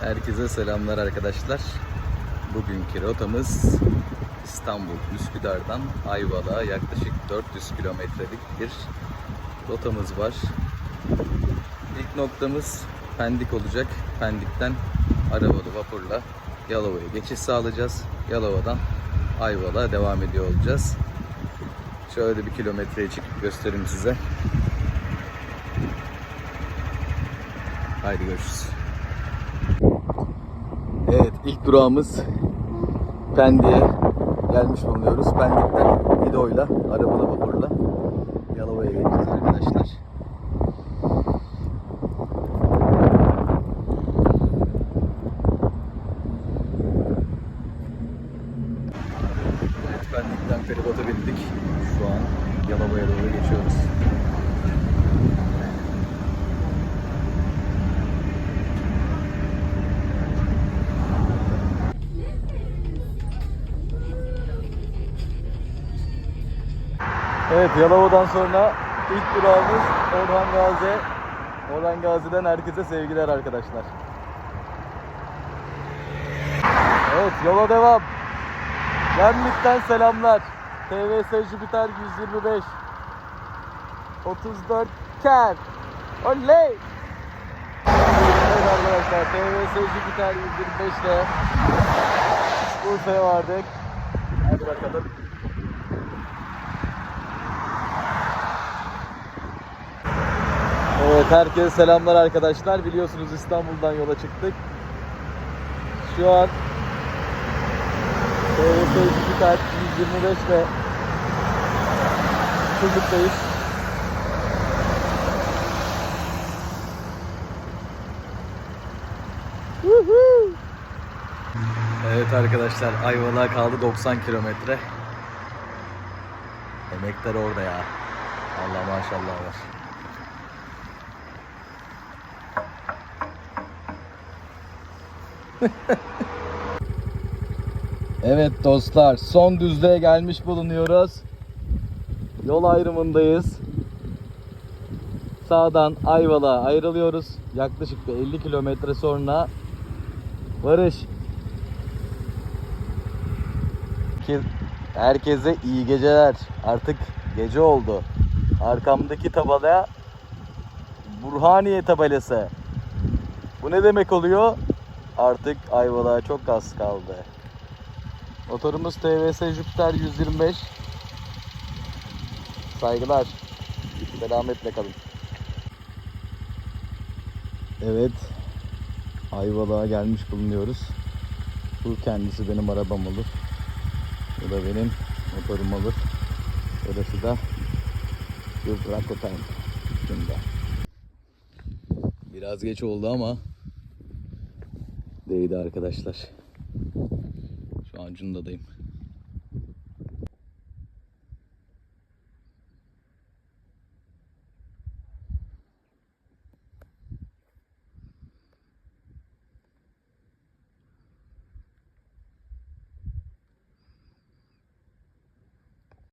Herkese selamlar arkadaşlar. Bugünkü rotamız İstanbul Üsküdar'dan Ayvalık'a yaklaşık 400 kilometrelik bir rotamız var. İlk noktamız Pendik olacak. Pendik'ten arabalı vapurla Yalova'ya geçiş sağlayacağız. Yalova'dan Ayvalık'a devam ediyor olacağız. Şöyle bir kilometreyi çıkıp göstereyim size. Haydi görüşürüz. İlk durağımız Pendik'e gelmiş bulunuyoruz. Pendik'ten Gido'yla, arabalı vapurla Yalova'ya geçeceğiz arkadaşlar. Evet Pendik'ten feribota bindik. Şu an Yalova'ya doğru geçiyoruz. Evet Yalova'dan sonra ilk durağımız Orhan Gazi. Orhan Gazi'den herkese sevgiler arkadaşlar. Evet yola devam. Gemlik'ten selamlar. TVS Jupiter 125. 34 ker. Oley! Evet arkadaşlar TVS Jupiter 125 ile Bursa'ya vardık. Hadi bakalım. Evet herkese selamlar arkadaşlar. Biliyorsunuz İstanbul'dan yola çıktık. Şu an TVS Jupiter 125 ile. Woohoo! Evet arkadaşlar Ayvalık'a kaldı 90 kilometre. Emekler orada ya. Allah maşallah var. Evet dostlar son düzlüğe gelmiş bulunuyoruz. Yol ayrımındayız. Sağdan Ayvalık'a ayrılıyoruz. Yaklaşık bir 50 kilometre sonra varış. Ki- Herkese iyi geceler. Artık gece oldu. Arkamdaki tabela Burhaniye tabelası. Bu ne demek oluyor? Artık Ayvalık'a çok az kaldı. Motorumuz TVS Jupiter 125. Saygılar. Selametle kalın. Evet. Ayvalık'a gelmiş bulunuyoruz. Bu kendisi benim arabam olur. Bu da benim motorum olur. Burası da Yurtrakotan. Şimdi. Biraz geç oldu ama değdi arkadaşlar. Şu an Cunda'dayım.